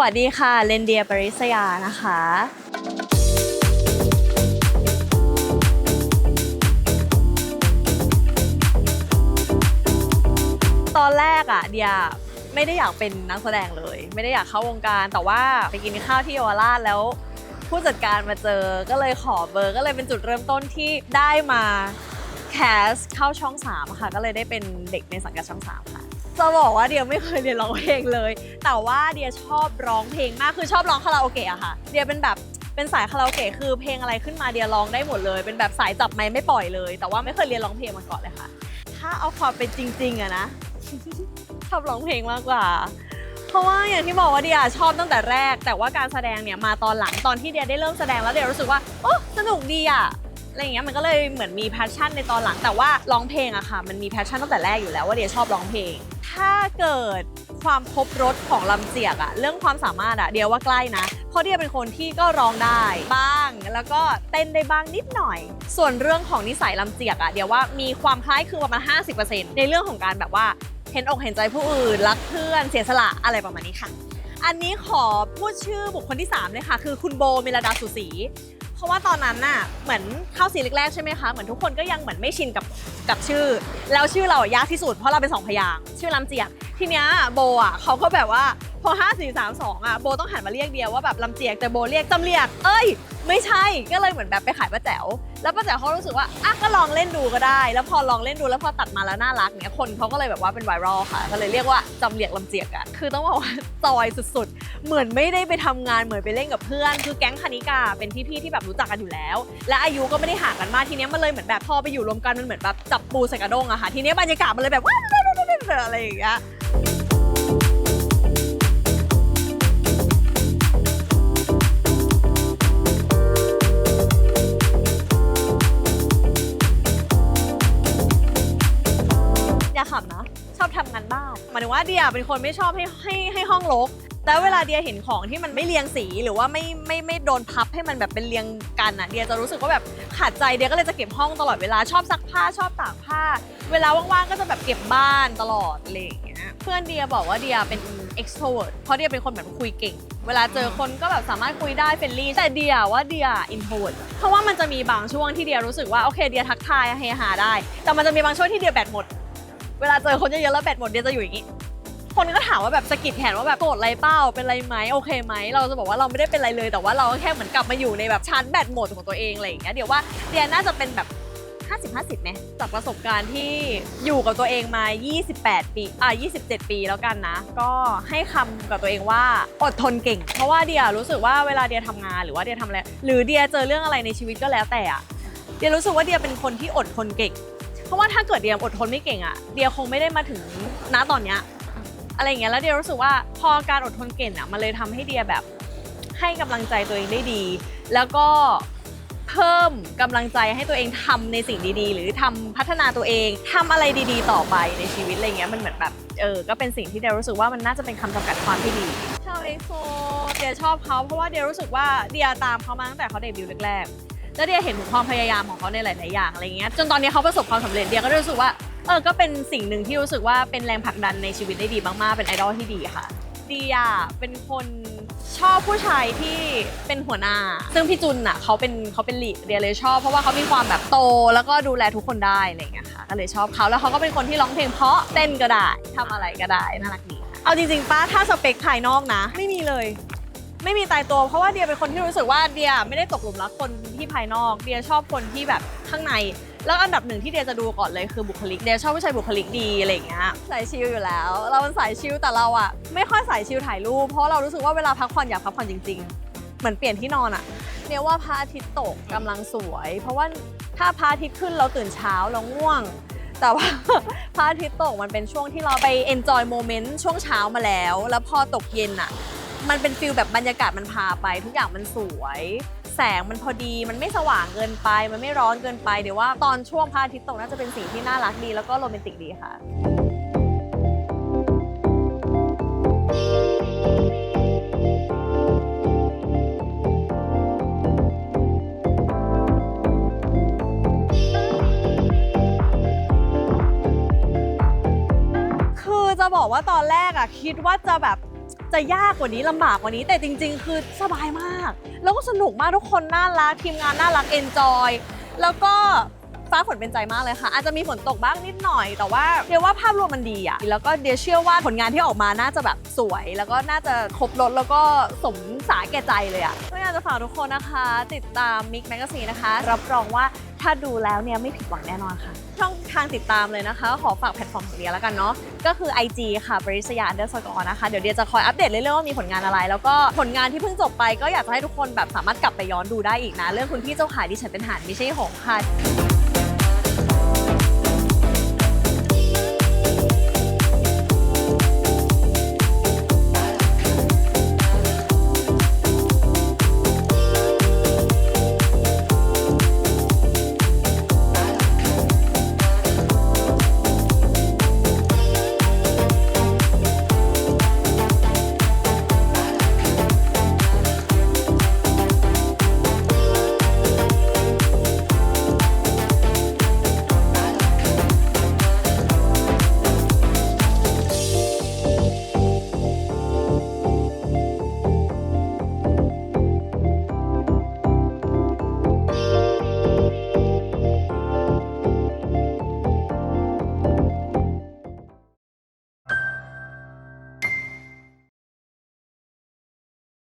วัสดีค่ะ เลนเดียปริศยานะคะตอนแรกอะเดียไม่ได้อยากเป็นนักแสดงเลย ไม่ได้อยากเข้าวงการแต่ว่าไปกินข้าวที่เยาวราชแล้ว ผู้จัดการมาเจอก็เลยขอเบอร์ก็เลยเป็นจุดเริ่มต้นที่ได้มาแคสเข้าช่อง 3 ค่ะ ก็เลยได้เป็นเด็กในสังกัดช่อง 3 ค่ะ จะบอกว่าเดียไม่เคยเรียนร้องเพลงเลย แต่ว่าเดียชอบร้องเพลงมากคือชอบร้องคาราโอเกะอะค่ะ เดียเป็นแบบเป็นสายคาราโอเกะคือเพลงอะไรขึ้นมาเดียร้องได้หมดเลย เป็นแบบสายจับไม้ไม่ปล่อยเลย แต่ว่าไม่เคยเรียนร้องเพลงมาก่อนเลยค่ะ ถ้าเอาความเป็นจริงๆอะนะชอบร้องเพลงมากกว่า เพราะว่าอย่างที่บอกว่าเดียชอบตั้งแต่แรก แต่ว่าการแสดงเนี่ยมาตอนหลังตอนที่เดียได้เริ่มแสดงแล้วเดียรู้สึกว่าโอ้สนุกดีอะอะไรอย่างเงี้ยมันก็เลยเหมือนมีแพชชั่นในตอนหลังแต่ว่าร้องเพลงอะค่ะ มันมีแพชชั่นตั้งแต่แรกอยู่แล้วว่าเดียชอบร้องเพลง ถ้าเกิดความครบรถของลำเจียกอะเรื่องความสามารถอะเดียวว่าใกล้นะเพราะเดียเป็นคนที่ก็ร้องได้บ้าง แล้วก็เต้นได้บ้างนิดหน่อย ส่วนเรื่องของนิสัยลำเจียกอะเดียวว่ามีความคล้ายคือประมาณ50%ในเรื่องของการแบบว่าเห็นอกเห็นใจผู้อื่นรักเพื่อนเสียสละอะไรประมาณนี้ค่ะ อันนี้ขอพูดชื่อบุคคลที่3เลยค่ะคือคุณโบเมลดาสุศรีเพราะว่าตอนนั้นน่ะเหมือนเข้าซีรีส์แรกใช่ไหมคะเหมือนทุกคนก็ยังเหมือนไม่ชินกับกับชื่อ แล้วชื่อเราอะยากที่สุดเพราะเราเป็นสองพยางค์ชื่อลำเจียกทีเนี้ยโบอะเขาก็แบบว่า พอ 5 4 3 2อะโบต้องหันมาเรียกเดียวว่าแบบลำเจียกแต่โบเรียกจำเรียก เอ้ย ไม่ใช่ก็เลยเหมือนแบบไปขายป้าแจ๋วแล้วป้าแจ๋วเขารู้สึกว่าอะก็ลองเล่นดูก็ได้ แล้วพอลองเล่นดูแล้วพอตัดมาแล้วน่ารักเนี้ยคนเขาก็เลยแบบว่าเป็นไวรัลค่ะ ก็เลยเรียกว่าจำเรียกลำเจียกอะคือต้องบอกว่าจอยสุดๆ เหมือนไม่ได้ไปทำงานเหมือนไปเล่นกับเพื่อน คือแก๊งคณิกาเป็นพี่ๆที่แบบรู้จักกันอยู่แล้ว และอายุก็ไม่ได้ห่างกันมากทีเนี้ยมันเลยเหมือนแบบพอไปอยู่รวมกันมันเหมือนแบบจับปูใส่กระด้งอะค่ะทีเนี้ยบรรยากาศมันเลยแบบว้าวอะไรอย่างเงี้ย ถึงว่าเดียเป็นคนไม่ชอบให้ให้ให้ห้องรกแล้วเวลาเดียเห็นของที่มันไม่เรียงสีหรือว่าไม่ไม่ไม่โดนพับให้มันแบบเป็นเรียงกันอะเดียจะรู้สึกว่าแบบขาดใจเดียก็เลยจะเก็บห้องตลอดเวลาชอบซักผ้าชอบตากผ้า เวลาว่างๆก็จะแบบเก็บบ้านตลอดอะไรอย่างเงี้ยเพื่อนเดียบอกว่าเดียเป็น extrovert เพราะเดียเป็นคนแบบคุยเก่ง เวลาเจอคนก็แบบสามารถคุยได้เฟรนลี่แต่เดียว่าเดีย introvert เพราะว่ามันจะมีบางช่วงที่เดียรู้สึกว่าโอเคเดียทักทายเฮฮาได้ แต่มันจะมีบางช่วงที่เดียแบตหมด เวลาเจอคนเยอะๆแล้วแบตหมดเดียจะอยู่อย่างนี้ คนก็ถามว่าแบบสะกิดแขนว่าแบบโกรธอะไรเปล่าเป็นไรไหมโอเคไหมเราจะบอกว่าเราไม่ได้เป็นไรเลย แต่ว่าเราก็แค่เหมือนกลับมาอยู่ในแบบชั้นแบตหมดของตัวเองอะไรอย่างเงี้ยเดี๋ยวว่าเดียน่าจะเป็นแบบ50 50ไหมจากประสบการณ์ที่อยู่กับตัวเองมา 28 ปี อะ 27 ปีแล้วกันนะ ก็ให้คำกับตัวเองว่าอดทนเก่ง เพราะว่าเดียรู้สึกว่าเวลาเดียทำงานหรือว่าเดียทำอะไร หรือเดียเจอเรื่องอะไรในชีวิตก็แล้วแต่อะเดียรู้สึกว่าเดียเป็นคนที่อดทนเก่ง เพราะว่าถ้าเกิดเดียอดทนไม่เก่งอะเดียคงไม่ได้มาถึงณตอนเนี้ยอะไรอย่างเงี้ยแล้วเดียรู้สึกว่าพอการอดทนเก่งอะมันเลยทำให้เดียแบบให้กำลังใจตัวเองได้ดี แล้วก็เพิ่มกำลังใจให้ตัวเองทำในสิ่งดีๆ หรือทำพัฒนาตัวเองทำอะไรดีๆ ต่อไปในชีวิตอะไรเงี้ยมันเหมือนแบบเออก็เป็นสิ่งที่เดียรู้สึกว่ามันน่าจะเป็นคำจำกัดความที่ดีชาวเอ็กโซเดียชอบเขาเพราะว่าเดียรู้สึกว่าเดียตามเขามาตั้งแต่เขาเดบิวต์แรกๆ แล้วเดียเห็นถึงความพยายามของเขาในหลาย ๆ อย่างอะไรเงี้ยจนตอนนี้เขาประสบความสำเร็จเดียก็รู้สึกว่าเออก็เป็นสิ่งหนึ่งที่รู้สึกว่าเป็นแรงผลักดันในชีวิตได้ดีมาก ๆ เป็นไอดอลที่ดีค่ะเดียเป็นคนชอบผู้ชายที่เป็นหัวหน้า ซึ่งพี่จุนอะเขาเป็นเขาเป็นลีดเดียเลยชอบ เพราะว่าเขามีความแบบโต แล้วก็ดูแลทุกคนได้อะไรเงี้ยค่ะก็เลยชอบเขาแล้วเขาก็เป็นคนที่ร้องเพลงเพราะเต้นก็ได้ทำอะไรก็ได้น่ารักดีค่ะเอาจริงๆป้าถ้าสเปคภายนอกนะ ไม่มีเลย ไม่มีตายตัวเพราะว่าเดียเป็นคนที่รู้สึกว่าเดียไม่ได้ตกหลุมรักคนที่ภายนอก เดียชอบคนที่แบบข้างใน แล้วอันดับหนึ่งที่เดียจะดูก่อนเลยคือบุคลิกเดียชอบผู้ชายบุคลิกดีอะไรอย่างเงี้ยสายชิลอยู่แล้ว เราเป็นสายชิลแต่เราอะไม่ค่อยสายชิลถ่ายรูปเพราะเรารู้สึกว่าเวลาพักผ่อนอยากพักผ่อนจริง ๆ เหมือนเปลี่ยนที่นอนอะเดียว่าพระอาทิตย์ตกกำลังสวย เพราะว่าถ้าพระอาทิตย์ขึ้นเราตื่นเช้าเราง่วง แต่ว่าพระอาทิตย์ตกมันเป็นช่วงที่เราไป enjoy moment ช่วงเช้ามาแล้ว แล้วพอตกเย็นอะ มันเป็นฟิลแบบบรรยากาศมันพาไป ทุกอย่างมันสวย แสงมันพอดีมันไม่สว่างเกินไป มันไม่ร้อนเกินไปเดี๋ยวว่าตอนช่วงพระอาทิตย์ตกน่าจะเป็นสิ่งที่น่ารักดี แล้วก็โรแมนติกดีค่ะ คือจะบอกว่าตอนแรกอะคิดว่าจะแบบ จะยากกว่านี้ลำบากกว่านี้ แต่จริง ๆ คือสบายมาก แล้วก็สนุกมากทุกคนน่ารักทีมงานน่ารักเอนจอยแล้วก็ฟ้าฝนเป็นใจมากเลยค่ะ อาจจะมีฝนตกบ้างนิดหน่อย แต่ว่าเดียวว่าภาพรวมมันดีอะแล้วก็เดียเชื่อว่าผลงานที่ออกมาน่าจะแบบสวย แล้วก็น่าจะครบรถแล้วก็สมสาแก่ใจเลยอะก็อยากจะฝากทุกคนนะคะ ติดตามมิกแมกซีนะคะ รับรองว่าถ้าดูแล้วเนี่ยไม่ผิดหวังแน่นอนค่ะ ช่องทางติดตามเลยนะคะ ขอฝากแพลตฟอร์มของเดียแล้วกันเนาะก็คือ IG ค่ะบริษยาเดอร์สกอร์นะคะเดี๋ยวเดียจะคอยอัปเดตเรื่อยๆว่ามีผลงานอะไร แล้วก็ผลงานที่เพิ่งจบไปก็อยากจะให้ทุกคนแบบสามารถกลับไปย้อนดูได้อีกนะ เรื่องคุณพี่เจ้าขายดิฉันเป็นหานไม่ใช่หงค่ะ